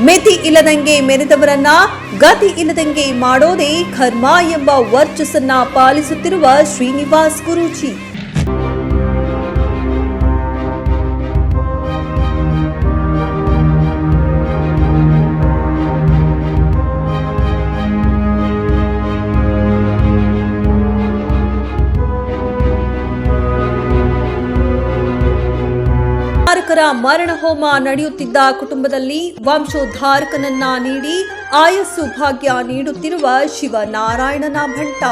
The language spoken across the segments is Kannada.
ಮಿತಿ ಇಲ್ಲದಂಗೆ ಮೆರೆದವರನ್ನ ಗತಿ ಇಲ್ಲದಂಗೆ ಮಾಡೋದೇ ಕರ್ಮ ಎಂಬ ವರ್ಚಸ್ಸನ್ನ ಪಾಲಿಸುತ್ತಿರುವ ಶ್ರೀನಿವಾಸ್ ಗುರೂಜಿ. ಧಾರಕರ ಮರಣ ಹೋಮ ನಡೆಯುತ್ತಿದ್ದ ಕುಟುಂಬದಲ್ಲಿ ವಂಶೋದ್ಧಾರಕನನ್ನ ನೀಡಿ ಆಯಸ್ಸು ಭಾಗ್ಯ ನೀಡುತ್ತಿರುವ ಶಿವನಾರಾಯಣನ ಭಂಟ.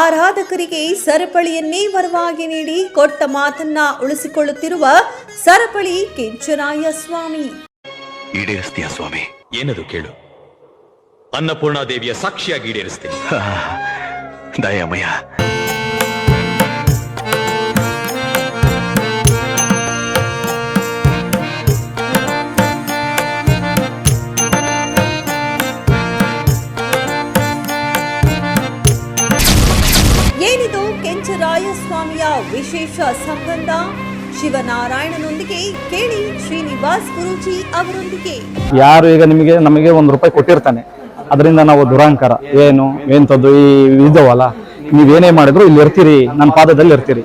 ಆರಾಧಕರಿಗೆ ಸರಪಳಿಯನ್ನೇ ವರವಾಗಿ ನೀಡಿ ಕೊಟ್ಟ ಮಾತನ್ನ ಉಳಿಸಿಕೊಳ್ಳುತ್ತಿರುವ ಸರಪಳಿ ಕೆಂಚನಾಯ ಸ್ವಾಮಿ. ಈಡೇರಿಸ್ತೀಯ ಸ್ವಾಮಿ? ಏನದು ಕೇಳು? ಅನ್ನಪೂರ್ಣಾದೇವಿಯ ಸಾಕ್ಷಿಯಾಗಿ ಈಡೇರಿಸ್ತೀನಿ. ದಯಾಮಯ. ವಿಶೇಷ ಸಂಬಂಧ? ಶಿವನಾರಾಯಣನೊಂದಿಗೆ ಕೇಳಿ ಶ್ರೀನಿವಾಸ್ ಗುರೂಜಿ ಅವರೊಂದಿಗೆ. ಯಾರು ಈಗ ನಿಮಗೆ ನಮಗೆ ಒಂದು ರೂಪಾಯಿ ಕೊಟ್ಟಿರ್ತಾನೆ. ಅದರಿಂದ ನಾವು ದುರಾಂಕಾರ. ಏನು ಎಂಥದ್ದು ಈ ವಿಧವಲ್ಲ ನೀವೇನೇ ಮಾಡಿದ್ರು ಇಲ್ಲಿ ಇರ್ತೀರಿ ನನ್ನ ಪಾದದಲ್ಲಿ ಇರ್ತೀರಿ.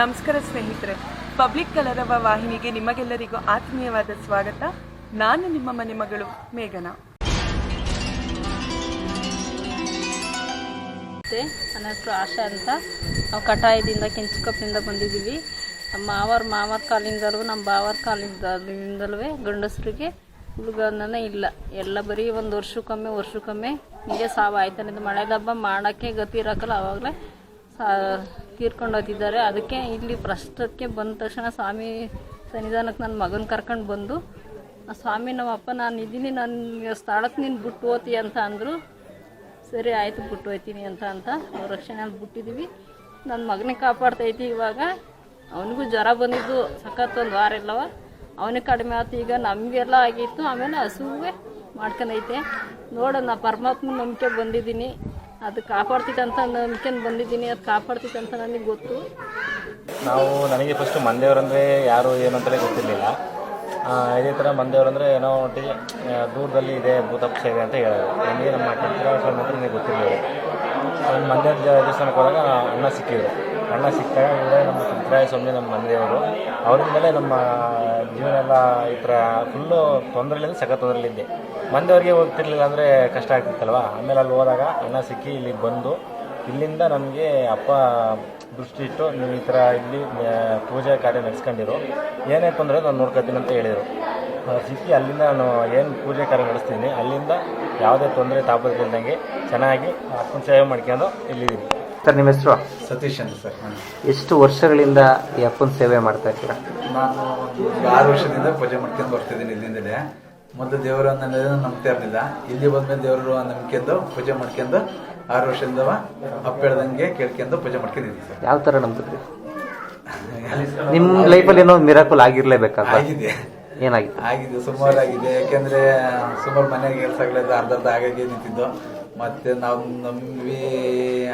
ನಮಸ್ಕಾರ ಸ್ನೇಹಿತರೆ. ಪಬ್ಲಿಕ್ ಕಲರವ ವಾಹಿನಿಗೆ ನಿಮಗೆಲ್ಲರಿಗೂ ಆತ್ಮೀಯವಾದ ಸ್ವಾಗತ. ನಾನು ನಿಮ್ಮ ಮನೆ ಮಗಳು ಮೇಘನಾ. ನಮಸ್ತೆ ನನ್ನ ಹೆಸರು ಆಶಾ ಅಂತ. ನಾವು ಕಟಾಯದಿಂದ ಕೆಂಚುಕಪ್ಪಿಂದ ಬಂದಿದ್ದೀವಿ. ನಮ್ಮ ಮಾವರ ಮಾವರ ಕಾಲಿಂದಲೂ ನಮ್ಮ ಬಾವರ ಕಾಲಿಂದಲೂ ಗಂಡಸರಿಗೆ ಹುಡುಗನ ಇಲ್ಲ. ಎಲ್ಲ ಬರೀ ಒಂದು ವರ್ಷಕ್ಕೊಮ್ಮೆ ವರ್ಷಕ್ಕೊಮ್ಮೆ ಹೀಗೆ ಸಾವು ಆಯ್ತಾನೆ ಮಳೆದ ಮಳೆ ಹಬ್ಬ ಮಾಡೋಕ್ಕೆ ಗತಿ ಇರೋಕ್ಕಲ್ಲ ಆವಾಗಲೇ ಸಾ ತೀರ್ಕೊಂಡು ಹೋಗ್ತಿದ್ದಾರೆ. ಅದಕ್ಕೆ ಇಲ್ಲಿ ಪ್ರಸ್ತುತಕ್ಕೆ ಬಂದ ತಕ್ಷಣ ಸ್ವಾಮಿ ಸನ್ನಿಧಾನಕ್ಕೆ ನನ್ನ ಮಗನ ಕರ್ಕೊಂಡು ಬಂದು ಸ್ವಾಮಿ ನಮ್ಮಪ್ಪ, ನಾನು ಇದ್ದೀನಿ ನನ್ನ ಸ್ಥಳಕ್ಕೆ ನೀನು ಬಿಟ್ಟು ಹೋತಿ ಅಂತ ಅಂದರು ಸರಿ ಆಯಿತು ಬಿಟ್ಟು ಹೋಯ್ತೀನಿ ಅಂತ ಅಂತ ರಕ್ಷಣೆ ಅಂತ ಬಿಟ್ಟಿದ್ದೀವಿ ನನ್ನ ಮಗನಿಗೆ ಕಾಪಾಡ್ತೈತಿ ಇವಾಗ. ಅವನಿಗೂ ಜ್ವರ ಬಂದಿದ್ದು ಸಖತ್ ಒಂದು ವಾರ ಇಲ್ಲವ. ಅವನಿಗೆ ಕಡಿಮೆ ಆಯ್ತು ಈಗ ನಮಗೆಲ್ಲ ಆಗಿತ್ತು. ಆಮೇಲೆ ಹಸುವೆ ಮಾಡ್ಕೊಂಡೈತೆ. ನೋಡೋಣ ಪರಮಾತ್ಮ ನಂಬಿಕೆ ಬಂದಿದ್ದೀನಿ. ಅದು ಕಾಪಾಡ್ತಿತ್ತಂತ ನಂಬಿಕೆ ಬಂದಿದ್ದೀನಿ. ಅದು ಅಂತ ನನಗೆ ಗೊತ್ತು. ನಾವು ನನಗೆ ಫಸ್ಟು ಮಂದೇವ್ರಂದರೆ ಯಾರು ಏನು ಗೊತ್ತಿರಲಿಲ್ಲ. ಇದೇ ಥರ ಮಂದೇವ್ರಂದರೆ ಏನೋ ಒಟ್ಟಿಗೆ ದೂರದಲ್ಲಿ ಇದೆ ಭೂತಪ್ಪ ಇದೆ ಅಂತ ಹೇಳೋದು. ನಮಗೆ ನಮ್ಮ ಟೆಂತ್ರ ಮಾತ್ರ ನಿಮಗೆ ಗೊತ್ತಿರಲಿಲ್ಲ ನಾನು ಮಂದಿರ ದೇವಸ್ಥಾನಕ್ಕೆ ಹೋದಾಗ ಅಣ್ಣ ಸಿಕ್ಕಿದ್ರು. ಅಣ್ಣ ಸಿಕ್ಕಾಗ ಇವರೇ ನಮ್ಮ ಚಿತ್ರಾಯ ಸ್ವಾಮಿ, ನಮ್ಮ ಮಂದಿಯವರು ಅವ್ರಿಂದಲೇ ನಮ್ಮ ಜೀವನ ಎಲ್ಲ ಈ ಥರ ಫುಲ್ಲು ತೊಂದರೆಲಿಂದ ಸಖತ್ ತೊಂದರೆಲಿದ್ದೆ ಮಂದಿಯವ್ರಿಗೆ ಹೋಗ್ತಿರ್ಲಿಲ್ಲ ಅಂದರೆ ಕಷ್ಟ ಆಗ್ತಿತ್ತಲ್ವ? ಆಮೇಲೆ ಅಲ್ಲಿ ಹೋದಾಗ ಅಣ್ಣ ಸಿಕ್ಕಿ ಇಲ್ಲಿಗೆ ಬಂದು, ಇಲ್ಲಿಂದ ನಮಗೆ ಅಪ್ಪ ದೃಷ್ಟಿ ಇಟ್ಟು ನೀವು ಈ ಥರ ಇಲ್ಲಿ ಪೂಜೆ ಕಾರ್ಯ ನಡೆಸ್ಕೊಂಡಿರು. ಏನೇ ತೊಂದರೆ ನಾನು ನೋಡ್ಕೊತೀನಿ ಅಂತ ಹೇಳಿದರು. ಸಿಕ್ಕಿ ಅಲ್ಲಿಂದ ನಾನು ಏನು ಪೂಜೆ ಕಾರ್ಯ ನಡೆಸ್ತೀನಿ ಅಲ್ಲಿಂದ ಯಾವುದೇ ತೊಂದರೆ ತಾಪದಿಲ್ದಂಗೆ ಚೆನ್ನಾಗಿ ಅಪ್ಪನ ಸೇವೆ ಮಾಡ್ಕೊಂಡು ಇಲ್ಲಿದ್ದೀನಿ. ಸರ್ ನಿಮ್ಮ ಹೆಸರು? ಸತೀಶ್ ಅಂತ ಸರ್ ಎಷ್ಟು ವರ್ಷಗಳಿಂದ ಈ ಅಪ್ಪನ ಸೇವೆ ಮಾಡ್ತಾ ಇದ್ದೀರಾ? ನಾನು ಆರು ವರ್ಷದಿಂದ ಪೂಜೆ ಮಾಡ್ಕೊಂಡು ಬರ್ತಿದ್ದೀನಿ ಇಲ್ಲಿಂದಲೇ. ಮೊದಲು ದೇವರು ಅನ್ನೋದನ್ನು ನಂಬ್ತಾ ಇರಲಿಲ್ಲ. ಇಲ್ಲಿ ಬಂದ್ಮೇಲೆ ದೇವರು ನಂಬಿಕೆಂದು ಪೂಜೆ ಮಾಡ್ಕೊಂಡು ಆರು ವರ್ಷದಿಂದ ಅಪ್ಪ ಹೇಳ್ದಂಗೆ ಕೇಳ್ಕೊಂಡು ಪೂಜೆ ಮಾಡ್ಕೊಂಡಿದ್ದೀನಿ ಸರ್. ಯಾವ ಥರ ನಂಬಿದ್ರಿ? ನಿಮ್ಮ ಲೈಫಲ್ಲಿ ಏನೋ ಮಿರಾಕಲ್ ಆಗಿರ್ಲೇಬೇಕಾಗ ಆಗಿದೆ. ಏನಾಗಿದೆ ಆಗಿದೆ ಸುಮಾರು ಆಗಿದೆ ಯಾಕೆಂದ್ರೆ ಸುಮಾರು ಮನೆಗೆ ಕೆಲಸಗಳೆಲ್ಲ ಅರ್ಧ ಅರ್ಧ ಆಗಾಗೆ ನಿಂತಿದ್ದು. ಮತ್ತೆ ನಾವು ನಂಬಿ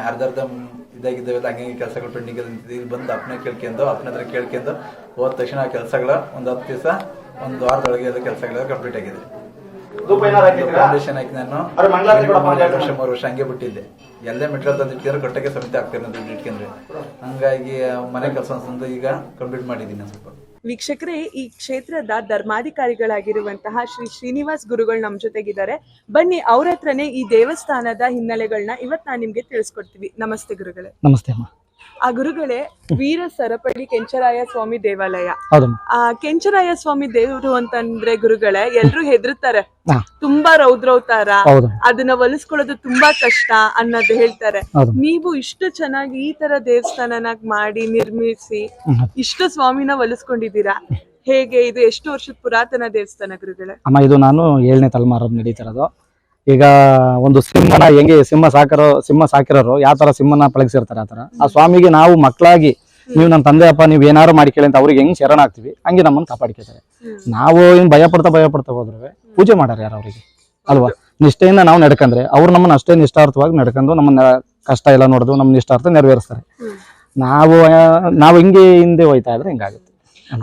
ಅರ್ಧ ಅರ್ಧ ಇದಾಗಿದ್ದಾವೆಲ್ಲ ಹಂಗೆ ಕೆಲಸಗಳು ಪೆಂಡಿಂಗ್ ನಿಂತಿದ್ದು ಇಲ್ಲಿ ಬಂದು ಅಪ್ಪನ ಕೇಳ್ಕೊಂಡು ಅಪ್ಪನ ಹತ್ರ ಕೇಳ್ಕೊಂಡು ಹೋದ ತಕ್ಷಣ ಆ ಕೆಲಸಗಳು ಒಂದು ಹತ್ತು ದಿವಸ ಒಂದು ವಾರದೊಳಗೆ ಅದು ಕೆಲಸಗಳೆಲ್ಲ ಕಂಪ್ಲೀಟ್ ಆಗಿದೆ. ಫೌಂಡೇಶನ್ ಹಾಕಿ ನಾನು. ಎರಡು ವರ್ಷ ಮೂರು ವರ್ಷ ಹಂಗೆ ಬಿಟ್ಟಿದ್ದೆ. ಎಲ್ಲೇ ಮೆಟೀರಿಯಲ್ ತಂದು ಕಟ್ಟಕ್ಕೆ ಸಮಿತಿ ಆಗ್ತಾರೆ ದುಡ್ಡು ಇಟ್ಕೊಂಡ್ರೆ. ಹಂಗಾಗಿ ಮನೆ ಕೆಲಸ ಅನ್ಸಂದು ಈಗ ಕಂಪ್ಲೀಟ್ ಮಾಡಿದ್ದೀನಿ ನಾನು ಸ್ವಲ್ಪ. ವೀಕ್ಷಕರೇ ಈ ಕ್ಷೇತ್ರದ ಧರ್ಮಾಧಿಕಾರಿಗಳಾಗಿರುವಂತಹ ಶ್ರೀ ಶ್ರೀನಿವಾಸ್ ಗುರುಗಳು ನಮ್ಮ ಜೊತೆಗಿದ್ದಾರೆ. ಬನ್ನಿ ಅವ್ರ ಹತ್ರನೇ ಈ ದೇವಸ್ಥಾನದ ಹಿನ್ನೆಲೆಗಳನ್ನ ಇವತ್ತು ನಾನು ನಿಮ್ಗೆ ತಿಳಿಸ್ಕೊಡ್ತೀವಿ. ನಮಸ್ತೆ ಗುರುಗಳೇ. ನಮಸ್ತೆ ಅಮ್ಮ. ಆ ಗುರುಗಳೇ ವೀರ ಸರಪಳಿ ಕೆಂಚರಾಯ ಸ್ವಾಮಿ ದೇವಾಲಯ. ಆ ಕೆಂಚರಾಯ ಸ್ವಾಮಿ ದೇವರು ಅಂತಂದ್ರೆ ಗುರುಗಳೇ ಎಲ್ರು ಹೆದರ್ತಾರೆ ತುಂಬಾ ರೌದ್ರವತಾರ ಅದನ್ನ ಒಲಿಸ್ಕೊಳ್ಳೋದು ತುಂಬಾ ಕಷ್ಟ ಅನ್ನೋದು ಹೇಳ್ತಾರೆ. ನೀವು ಇಷ್ಟು ಚೆನ್ನಾಗಿ ಈ ತರ ದೇವಸ್ಥಾನನ ಮಾಡಿ ನಿರ್ಮಿಸಿ. ಇಷ್ಟು ಸ್ವಾಮಿನ ಒಲಿಸ್ಕೊಂಡಿದ್ದೀರಾ? ಹೇಗೆ? ಇದು ಎಷ್ಟು ವರ್ಷದ ಪುರಾತನ ದೇವಸ್ಥಾನ ಗುರುಗಳೇ? ಅಮ್ಮ ಇದು ನಾನು ಏಳನೇ ತಲೆಮಾರದ್ದು ನಡೀತಿರೋದು ಈಗ ಒಂದು ಸಿಂಹನ ಹೆಂಗೆ ಸಿಂಹ ಸಾಕಿರೋ ಸಿಂಹ ಸಾಕಿರೋರು ಯಾವ ತರ ಸಿಂಹನ ಪಳಗಿಸಿರ್ತಾರೆ ಆ ತರ? ಆ ಸ್ವಾಮಿಗೆ ನಾವು ಮಕ್ಕಳಾಗಿ ನೀವು ನನ್ನ ತಂದೆ ಅಪ್ಪ ನೀವು ಏನಾರು ಮಾಡ್ಕೊಳ್ಳಿ ಅಂತ ಅವ್ರಿಗೆ ಹೆಂಗ್ ಶರಣ ಆಗ್ತೀವಿ ಹಂಗೆ ನಮ್ಮನ್ನು ಕಾಪಾಡ್ಕೊತಾರೆ ನಾವು ಏನ್ ಭಯ ಪಡ್ತಾ ಭಯ ಪಡ್ತಾ ಹೋದ್ರೆ ಪೂಜೆ ಮಾಡಾರ ಯಾರು ಅವರಿಗೆ? ಅಲ್ವಾ? ನಿಷ್ಠೆಯಿಂದ ನಾವು ನಡ್ಕಂದ್ರೆ ಅವ್ರು ನಮ್ಮನ್ನ ಅಷ್ಟೇ ನಿಷ್ಠಾರ್ಥವಾಗಿ ನಡ್ಕೊಂಡು ನಮ್ಮನ್ನ ಕಷ್ಟ ಎಲ್ಲ ನೋಡಿದ್ರು ನಮ್ಮ ನಿಷ್ಠಾರ್ಥ ನೆರವೇರಿಸ್ತಾರೆ. ನಾವು ನಾವು ಹಿಂಗೆ ಹಿಂದೆ ಹೋಯ್ತಾ ಇದ್ರೆ ಹಿಂಗಾಗುತ್ತೆ.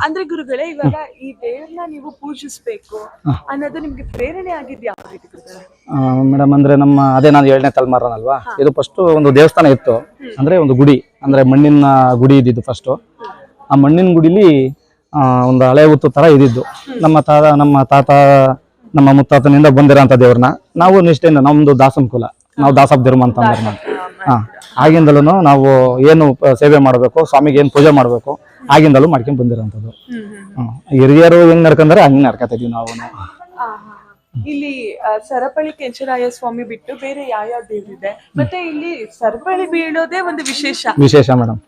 ಅಂದ್ರೆ ಗುರುಗಳೇ ಇವಾಗ ಈ ದೇವ್ರನ್ನ ನೀವು ಪೂಜಿಸ್ಬೇಕು ಅನ್ನೋದು ನಿಮ್ಗೆ ಪ್ರೇರಣೆ ಆಗಿದ್ ಯಾವ ರೀತಿ ಗುರುಗಳೇ? ಮೇಡಮ್ ಅಂದ್ರೆ ನಮ್ಮ ಅದೇ ನಾನು ಏಳನೇ ತಲೆಮಾರನಲ್ವಾ? ಇದು ಫಸ್ಟ್ ಒಂದು ದೇವಸ್ಥಾನ ಇತ್ತು. ಅಂದ್ರೆ ಒಂದು ಗುಡಿ ಅಂದ್ರೆ ಮಣ್ಣಿನ ಗುಡಿ ಇದ್ದಿದ್ದು ಫಸ್ಟ್ ಆ ಮಣ್ಣಿನ ಗುಡಿಲಿ ಒಂದು ಹಳೆ ಹುತ್ತು ತರ ಇದ್ದಿದ್ದು. ನಮ್ಮ ತಾತ ನಮ್ಮ ತಾತ ನಮ್ಮ ಮುತ್ತಾತನಿಂದ ಬಂದಿರೋಂಥ ದೇವ್ರನ್ನ ನಾವು ನಿಷ್ಠೆಯಿಂದ ನಮ್ದು ದಾಸಂ ಕುಲ ನಾವು ದಾಸಪ್ ಧರ್ಮ ಅಂತ ಅಂದ್ರೆ ನಾವು. ಹಾ. ಆಗಿಂದಲೂ ನಾವು ಏನು ಸೇವೆ ಮಾಡಬೇಕು ಸ್ವಾಮಿಗೆ ಏನು ಪೂಜೆ ಮಾಡಬೇಕು ಆಗಿಂದಲೂ ಮಾಡ್ಕೊಂಡ್ ಬಂದಿರೋಂಥದ್ದು. ಹಿರಿಯರು ಹೆಂಗ್ ನಡ್ಕಂದ್ರೆ ಹಂಗ್ ನಡ್ಕತಾ ಇದೀವಿ ನಾವು. ಇಲ್ಲಿ ಸರಪಳಿ ಕೆಂಚರಾಯ ಸ್ವಾಮಿ ಬಿಟ್ಟು ಬೇರೆ ಯಾವ್ಯಾವ ದೇವರಿದೆ? ಮತ್ತೆ ಇಲ್ಲಿ ಸರಪಳಿ ಬೀಳೋದೇ ಒಂದು ವಿಶೇಷ. ವಿಶೇಷ ಮೇಡಮ್.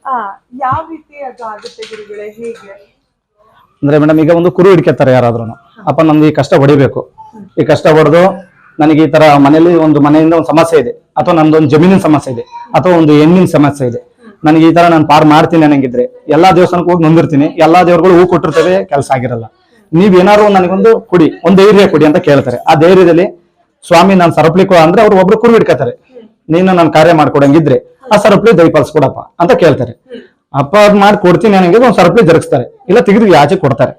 ಯಾವ ರೀತಿ ಅದು ಆಗುತ್ತೆ ಗುರುಗಳೇ ಹೇಗೆ? ಅಂದ್ರೆ ಮೇಡಮ್ ಈಗ ಒಂದು ಕುರು ಹಿಡ್ಕೊತಾರೆ ಯಾರಾದ್ರೂ ಅಪ್ಪ ನಮ್ಗೆ ಈ ಕಷ್ಟ ಹೊಡಿಬೇಕು. ಈ ಕಷ್ಟ ಹೊಡೆದು ನನಗೆ ಈ ತರ ಮನೆಯಲ್ಲಿ ಒಂದು ಮನೆಯಿಂದ ಒಂದು ಸಮಸ್ಯೆ ಇದೆ, ಅಥವಾ ನಂದೊಂದು ಜಮೀನಿನ ಸಮಸ್ಯೆ ಇದೆ, ಅಥವಾ ಒಂದು ಹೆಣ್ಣಿನ ಸಮಸ್ಯೆ ಇದೆ. ನನಗೆ ಈ ತರ ನಾನು ಪಾರ್ ಮಾಡ್ತೀನಿ ನನಗಿದ್ರೆ ಎಲ್ಲಾ ದೇವಸ್ಥಾನಕ್ಕೆ ಹೋಗಿ ನೊಂದಿರ್ತೀನಿ, ಎಲ್ಲಾ ದೇವರುಗಳು ಹೂ ಕೊಟ್ಟಿರ್ತವೆ, ಕೆಲಸ ಆಗಿರಲ್ಲ. ನೀವ್ ಏನಾದ್ರು ನನಗೊಂದು ಕೊಡಿ, ಒಂದು ಧೈರ್ಯ ಕೊಡಿ ಅಂತ ಕೇಳ್ತಾರೆ. ಆ ಧೈರ್ಯದಲ್ಲಿ ಸ್ವಾಮಿ ನಾನು ಸರಪ್ಲಿ ಕೊಡ ಅಂದ್ರೆ ಅವ್ರು ಒಬ್ರು ಕುರು ಹಿಡ್ಕತಾರೆ. ನೀನು ನಾನು ಕಾರ್ಯ ಮಾಡ್ಕೊಡಂಗಿದ್ರೆ ಆ ಸರಪಳಿ ದಯಪಾಲಿಸ್ಕೊಡಪ್ಪ ಅಂತ ಕೇಳ್ತಾರೆ. ಅಪ್ಪ ಅದ್ ಮಾಡಿ ಕೊಡ್ತೀನಿ ನನಗೆ ಒಂದು ಸರಪ್ಲಿ ಜರುಗಿಸ್ತಾರೆ, ಇಲ್ಲ ತೆಗೆದು ಆಚೆ ಕೊಡ್ತಾರೆ.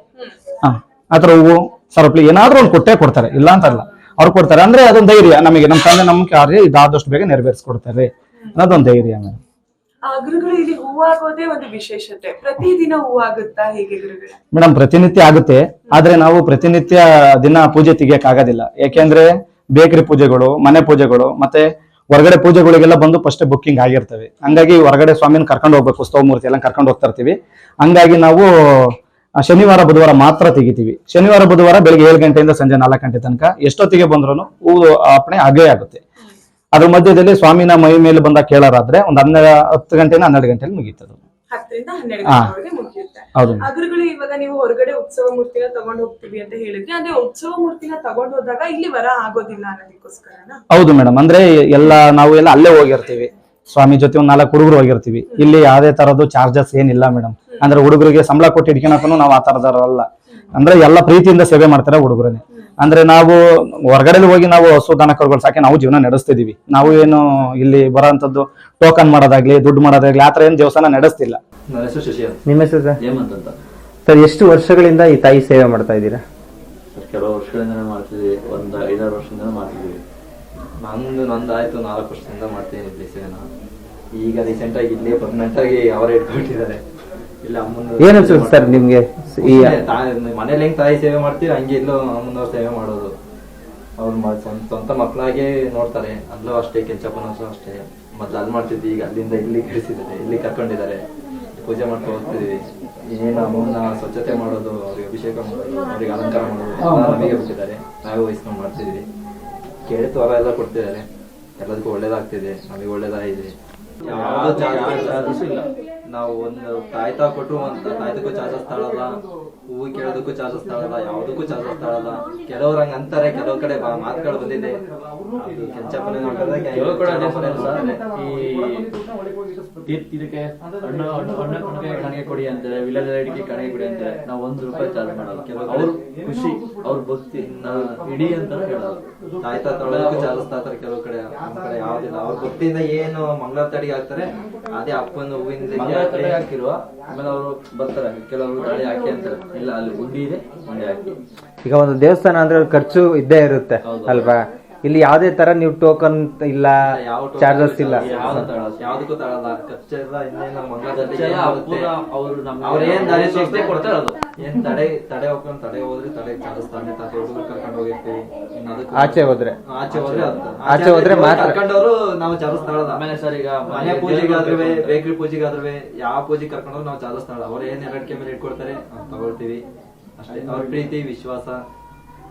ಹಾ ಆತರ ಹೂವು ಸರಪಳಿ ಏನಾದ್ರೂ ಒಂದು ಕೊಟ್ಟೆ ಕೊಡ್ತಾರೆ, ಇಲ್ಲ ಅಂತಲ್ಲ. ಅವ್ರು ಕೊಡ್ತಾರೆ. ಅಂದ್ರೆ ಅದೊಂದು ಧೈರ್ಯ. ನಮಗೆ ನಮ್ಮ ತಂದೆ ನಮ್ಮ ಕಾರ್ಯ ಇದಾದಷ್ಟು ಬೇಗ ನೆರವೇರಿಸ್ಕೊಡ್ತಾರೆ. ಅನ್ನೋದೊಂದು ಧೈರ್ಯ ಮೇಡಮ್ ಆ ಗುರುಗಳು ಇಲ್ಲಿ ಹೂವಾಗೋದೇ ಒಂದು ವಿಶೇಷತೆ. ಪ್ರತಿದಿನ ಹೂವಾಗುತ್ತಾ ಹೇಗೆ ಗುರುಗಳೇ? ಮೇಡಮ್ ಪ್ರತಿನಿತ್ಯ ಆಗುತ್ತೆ. ಆದ್ರೆ ನಾವು ಪ್ರತಿನಿತ್ಯ ದಿನ ಪೂಜೆ ತೆಗಿಯಕ್ ಆಗೋದಿಲ್ಲ ಯಾಕೆಂದ್ರೆ ಬೇಕರಿ ಪೂಜೆಗಳು ಮನೆ ಪೂಜೆಗಳು ಮತ್ತೆ ಹೊರಗಡೆ ಪೂಜೆಗಳಿಗೆಲ್ಲ ಬಂದು ಫಸ್ಟ್ ಬುಕ್ಕಿಂಗ್ ಆಗಿರ್ತವೆ. ಹಂಗಾಗಿ ಹೊರಗಡೆ ಸ್ವಾಮಿನ ಕರ್ಕೊಂಡು ಹೋಗ್ಬೇಕು. ಸ್ತೋಮೂರ್ತಿ ಮೂರ್ತಿ ಎಲ್ಲ ಕರ್ಕೊಂಡು ಹೋಗ್ತಾ ಇರ್ತೀವಿ. ಹಂಗಾಗಿ ನಾವು ಶನಿವಾರ ಬುಧವಾರ ಮಾತ್ರ ತೆಗಿತೀವಿ. ಶನಿವಾರ ಬುಧವಾರ ಬೆಳಿಗ್ಗೆ ಏಳು ಗಂಟೆಯಿಂದ ಸಂಜೆ ನಾಲ್ಕು ಗಂಟೆ ತನಕ ಎಷ್ಟೊತ್ತಿಗೆ ಬಂದ್ರು ಹೂವು ಅರ್ಪಣೆ ಆಗೇ ಆಗುತ್ತೆ. ಅದ್ರ ಮಧ್ಯದಲ್ಲಿ ಸ್ವಾಮಿನ ಮೈ ಮೇಲೆ ಬಂದ ಕೇಳೋರಾದ್ರೆ ಒಂದು ಹನ್ನೆರಡು ಹತ್ತು ಗಂಟೆಯಿಂದ ಹನ್ನೆರಡು ಗಂಟೆಯಲ್ಲಿ ಮುಗೀತದು. ಹತ್ತರಿಂದ ಹನ್ನೆರಡು ಹಾ. ಗಂಟೆವರೆಗೆ ಮುಗಿಯುತ್ತೆ. ಹೌದು. ಆ ಗುರುಗಳು ಇವಾಗ ನೀವು ಹೊರಗಡೆ ಉತ್ಸವ ಮೂರ್ತಿನ ತಗೊಂಡ್ ಹೋಗ್ತೀವಿ ಅಂತ ಹೇಳಿದ್ರಿ. ಅಂದ್ರೆ ಉತ್ಸವ ಮೂರ್ತಿನ ತಗೊಂಡ್ ಹೋದಾಗ ಇಲ್ಲಿ ವರ ಆಗೋದಿಲ್ಲ ಅನ್ನೋದಕ್ಕೋಸ್ಕರನ? ಹೌದು ಮೇಡಮ್. ಅಂದ್ರೆ ಎಲ್ಲ ನಾವು ಎಲ್ಲ ಅಲ್ಲೇ ಹೋಗಿರ್ತೀವಿ. ಸ್ವಾಮಿ ಜೊತೆ ಒಂದ್ ನಾಲ್ಕು ಹುಡುಗರು ಹೋಗಿರ್ತೀವಿ. ಇಲ್ಲಿ ಯಾವ್ದೇ ತರದ್ದು ಚಾರ್ಜಸ್ ಏನಿಲ್ಲ ಮೇಡಮ್. ಅಂದ್ರೆ ಹುಡುಗರಿಗೆ ಸಂಬಳ ಕೊಟ್ಟು ಇಟ್ಕೊಳಕನು ನಾವು ಆ ತರದಲ್ಲ ಅಂದ್ರೆ ಎಲ್ಲ ಪ್ರೀತಿಯಿಂದ ಸೇವೆ ಮಾಡ್ತಾರೆ ಹುಡುಗರನ್ನೇ ಅಂದ್ರೆ ನಾವು ಹೊರಗಡೆ ಹೋಗಿ ನಾವು ಹಸು ದನ ಕರುಗಳು ಸಾಕಿ ನಾವು ಜೀವನ ನಡೆಸ್ತಿದೀವಿ. ನಾವು ಏನು ಇಲ್ಲಿ ಬರೋಂಥದ್ದು ಟೋಕನ್ ಮಾಡೋದಾಗ್ಲಿ ದುಡ್ಡು ಮಾಡೋದಾಗ್ಲಿ ಆತರ ಏನು ದೇವಸ್ಥಾನ ನಡೆಸ್ತಿಲ್ಲ. ನಿಮ್ಮ ಹೆಸರು ಸರ್? ಹೇಮಂತ್ ಅಂತ. ಸರ್ ಎಷ್ಟು ವರ್ಷಗಳಿಂದ ಈ ತಾಯಿ ಸೇವೆ ಮಾಡ್ತಾ ಇದ್ದೀರಾ? ಸರ್ ಕೆಲವು ವರ್ಷಗಳಿಂದ ಮಾಡ್ತಿದ್ವಿ ಒಂದು ಐದಾರು ವರ್ಷದಿಂದ ಮಾಡ್ತಿದ್ವಿ ನಂದು ನಂದಾಯ್ತು ಆಯ್ತು ನಾಲ್ಕು ವರ್ಷದಿಂದ ಮಾಡ್ತೀನಿ ಸೇವೆನ. ಈಗ ರೀಸೆಂಟ್ ಆಗಿ ಇಲ್ಲಿ ಪರ್ಮನೆಂಟ್ ಆಗಿ ಅವರೇ ಅಮ್ಮನ ಏನ್ ಅನ್ಸುತ್ತೆ ಸರ್ ನಿಮ್ಗೆ? ಈ ಮನೇಲಿ ಹೆಂಗ್ ತಾಯಿ ಸೇವೆ ಮಾಡ್ತೀವಿ ಹಂಗೆ ಇಲ್ಲೂ ಅಮ್ಮನವ್ರ ಸೇವೆ ಮಾಡೋದು. ಅವ್ರು ಸ್ವಂತ ಮಕ್ಕಳಾಗೆ ನೋಡ್ತಾರೆ. ಅಲ್ಲೂ ಅಷ್ಟೇ ಕೆಂಚಪ್ಪನೂ ಅಷ್ಟೇ. ಮೊದ್ಲು ಅಲ್ಲಿ ಮಾಡ್ತಿದ್ವಿ ಈಗ ಅಲ್ಲಿಂದ ಇಲ್ಲಿ ಕಳಿಸಿದ್ದಾರೆ ಇಲ್ಲಿ ಕರ್ಕೊಂಡಿದ್ದಾರೆ. ಪೂಜೆ ಮಾಡ್ತಾ ಹೋಗ್ತಿದ್ವಿ. ಏನು ಅಮ್ಮನ ಸ್ವಚ್ಛತೆ ಮಾಡೋದು ಅವ್ರಿಗೆ ಅಭಿಷೇಕ ಮಾಡೋದು ಅವ್ರಿಗೆ ಅಲಂಕಾರ ಮಾಡೋದು ನಮಗೆ ಬಿಟ್ಟಿದ್ದಾರೆ ನಾವೇ ವಹಿಸ್ಕೊಂಡು ಮಾಡ್ತಿದ್ವಿ. ಕೇಳಿ ವರ ಎಲ್ಲ ಕೊಡ್ತಿದ್ದಾರೆ. ಎಲ್ಲದಕ್ಕೂ ಒಳ್ಳೇದಾಗ್ತಿದೆ. ನಮಗೆ ಒಳ್ಳೇದಾಗಿದೆ. ಯಾವ್ದು ಚಾರ್ಜಸ್ ಇಲ್ಲ. ನಾವು ಒಂದು ತಾಯ್ತಾ ಕೊಟ್ಟರು ಒಂದು ತಾಯ್ತಕ್ಕೂ ಚಾರ್ಜಸ್ ತಾಳಲ್ಲ ಹೂವು ಕೇಳೋದಕ್ಕೂ ಚಾರ್ಜಸ್ ತಾಳಲ್ಲ ಯಾವುದಕ್ಕೂ ಚಾರ್ಜಸ್ ತಾಳಲ್ಲ ಕೆಲವ್ರು ಹಂಗ ಅಂತಾರೆ ಕೆಲವ್ ಕಡೆ ಮಾತುಗಳು ಬಂದಿದೆ. ಅದು ಕೆಂಚಪ್ಪನೇ ನೋಡಿದ್ರೆ ಕೆಲವು ಕಡೆ ಸರ್. ನೋಡ್ತಾರೆ. ಈ ಇದ್- ಇದಕ್ಕೆ ಹಣ್ಣು ಹಣ್ಣು ಹಣ್ಣು ಹಣ್ಣಿಗೆ ಕಣಿಗೆ ಕೊಡಿ ಅಂತಾರೆ ವಿಲೆಲ್ಲ ಇಡಿಕೆ ಕಣಿಗೆ ಕೊಡಿ ಅಂತಾರೆ. ನಾವು ಒಂದ್ ರೂಪಾಯಿ ಚಾರ್ಜ್ ಮಾಡಲ್ಲ. ಕೆಲವ್ ಅವ್ರ ಖುಷಿ ಅವ್ರ ಭಕ್ತಿ ಇಡಿ ಅಂತ ಹೇಳಲ್ಲ. ತಾಯ್ತಾ ತೊಳೆದಕ್ಕೂ ಚಾರ್ಜಸ್ ತಾತಾರೆ ಕೆಲವು ಕಡೆ ಕಡೆ ಯಾವ್ದಿಲ್ಲ. ಅವ್ರ ಭಕ್ತಿಯಿಂದ ಏನು ಮಂಗಳಾರ ತಡಿ ಹಾಕ್ತಾರೆ ಅದೇ ಅಪ್ಪನ ಹೂವಿನ ಹಾಕಿರುವ ಆಮೇಲೆ ಅವರು ಬರ್ತಾರೆ ಕೆಲವರು ತಾಳಿ ಹಾಕಿ ಅಂತಾರೆ. ಇಲ್ಲ ಅಲ್ಲಿ ಗುಂಡಿ ಇದೆ ಹಾಕಿ. ಈಗ ಒಂದು ದೇವಸ್ಥಾನ ಅಂದ್ರೆ ಖರ್ಚು ಇದ್ದೇ ಇರುತ್ತೆ. ಅಲ್ವಾ? ಇಲ್ಲಿ ಯಾವ್ದೇ ತರ ನೀವು ಟೋಕನ್ ಇಲ್ಲ ಯಾವ ಚಾರ್ಜಸ್ ಇಲ್ಲ ಆಚೆ ಹೋದ್ರೆ? ಆಚೆ ಹೋದ್ರೆ ಮಾತ್ರ. ಕರ್ಕೊಂಡವರು ನಾವು ಚಾರ್ಜಸ್ ಆಮೇಲೆ ಸರ್ ಈಗ ಮನೆ ಪೂಜೆಗಾದ್ರೂ ಬೇಕರಿ ಪೂಜೆಗಾದ್ರೂ ಯಾವ ಪೂಜೆ ಕರ್ಕೊಂಡ್ರು ನಾವು ಚಾರ್ಜಸ್ ತಗೊಳಲ್ಲ. ಅವ್ರು ಏನ್ ಎರಡ್ ಮೇಲೆ ಇಟ್ಕೊಡ್ತಾರೆ ನಾವು ತಗೊಳ್ತೀವಿ. ಅಷ್ಟೇ. ಅವ್ರ ಪ್ರೀತಿ ವಿಶ್ವಾಸ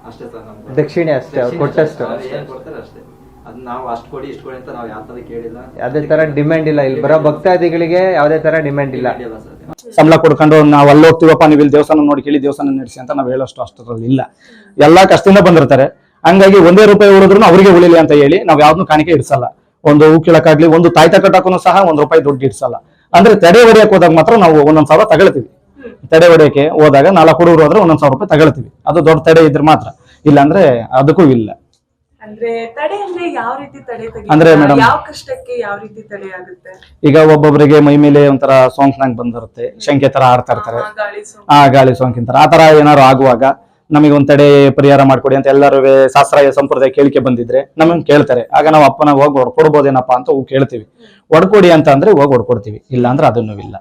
ಅಷ್ಟೇ ಸರ್ ನಮ್ಗೆ. ದಕ್ಷಿಣೆ ಅಷ್ಟೇ, ಅವ್ರು ಕೊಟ್ಟಷ್ಟು. ಏನ್ ಕೊಡ್ತಾರೆ ಅಷ್ಟೇ. ಅದ್ ನಾವು ಅಷ್ಟು ಕೊಡಿ ಇಷ್ಟು ಕೊಡಿ ಅಂತ ನಾವು ಯಾವ ತರ ಕೇಳಿಲ್ಲ. ಯಾವ್ದೇ ತರ ಡಿಮ್ಯಾಂಡ್ ಇಲ್ಲ ಇಲ್ಲಿ ಬರೋ ಭಕ್ತಾದಿಗಳಿಗೆ ಯಾವ್ದೇ ತರ ಡಿಮ್ಯಾಂಡ್ ಇಲ್ಲ. ಇಲ್ಲ ಸರ್. ಸಂಬಳ ಕೊಡ್ಕೊಂಡು ನಾವು ಅಲ್ಲಿ ಹೋಗ್ತೀವಪ್ಪ ನೀವು ಇಲ್ಲಿ ದೇವಸ್ಥಾನ ನೋಡಿ ಕೇಳಿ ದೇವಸ್ಥಾನ ನಡೆಸಿ ಅಂತ ನಾವು ಹೇಳೋಷ್ಟು ಅಷ್ಟರಲ್ಲಿ ಇಲ್ಲ. ಎಲ್ಲಾ ಕಷ್ಟದಿಂದ ಬಂದಿರ್ತಾರೆ. ಹಂಗಾಗಿ ಒಂದೇ ರೂಪಾಯಿ ಉಳಿದ್ರು ಅವರಿಗೆ ಉಳಿಲಿ ಅಂತ ಹೇಳಿ ನಾವು ಯಾವ್ದನ್ನು ಕಾಣಿಕೆ ಇಡ್ಸಲ್ಲ. ಒಂದು ಹೂ ಕೀಳಕ್ಕಾಗ್ಲಿ ಒಂದು ತಾಯ್ತ ಕಟ್ಟಕ್ಕೂ ಸಹ ಒಂದ್ ರೂಪಾಯಿ ದುಡ್ಡು ಇಡ್ಸಲ್ಲ. ಅಂದ್ರೆ ತಡೆ ಹೊಡೆಯಕ್ಕೆ ಹೋದಾಗ ಮಾತ್ರ ನಾವು ಒಂದೊಂದ್ ಸಾವಿರ ತಗೊಳ್ತೀವಿ. ತಡೆ ಹೊಡೆಯಕ್ಕೆ ಹೋದಾಗ ನಾಲ್ಕು ಹುಡುಗರು ಹೋದ್ರೆ ಒಂದೊಂದ್ ಸಾವಿರ ರೂಪಾಯಿ ತಗೊಳ್ತೀವಿ. ಅದು ದೊಡ್ಡ ತಡೆ ಇದ್ರೆ ಮಾತ್ರ. ಇಲ್ಲಾಂದ್ರೆ ಅದಕ್ಕೂ ಇಲ್ಲ. ಅಂದ್ರೆ ತಡೆ ಅಂದ್ರೆ ಯಾವ ರೀತಿ ತಡೆ ಅಂದ್ರೆ ಮೇಡಮ್ ಯಾವ ಕಷ್ಟಕ್ಕೆ ಯಾವ ರೀತಿ ತಡೆ ಆಗುತ್ತೆ? ಈಗ ಒಬ್ಬೊಬ್ಬರಿಗೆ ಮೈ ಮೇಲೆ ಒಂಥರ ಸೋಂಕ್ನಂಗ್ ಬಂದಿರುತ್ತೆ. ಶಂಕೆ ತರ ಆಡ್ತಾ ಇರ್ತಾರೆ. ಆ, ಗಾಳಿ ಸೋಂಕಿನ ಆ ಗಾಳಿ ಏನಾರು ಆ ತರ ಏನಾರು ಆಗುವಾಗ ನಮಗೆ ಒಂದ್ ತಡೆ ಪರಿಹಾರ ಮಾಡ್ಕೊಡಿ ಅಂತ ಎಲ್ಲರೂ ಶಾಸ್ತ್ರಾಯ ಸಂಪ್ರದಾಯ ಕೇಳಿಕೆ ಬಂದಿದ್ರೆ ನಮಗ್ ಕೇಳ್ತಾರೆ. ಆಗ ನಾವು ಅಪ್ಪನ ಹೋಗಿ ಹೊಡ್ಕೊಡ್ಬೋದೇನಪ್ಪ ಅಂತ ಹೋಗಿ ಕೇಳ್ತೀವಿ. ಹೊಡ್ಕೊಡಿ ಅಂತ ಅಂದ್ರೆ ಹೋಗಿ ಹೊಡ್ಕೊಡ್ತೀವಿ. ಇಲ್ಲ ಅಂದ್ರೆ ಅದನ್ನು ಇಲ್ಲ.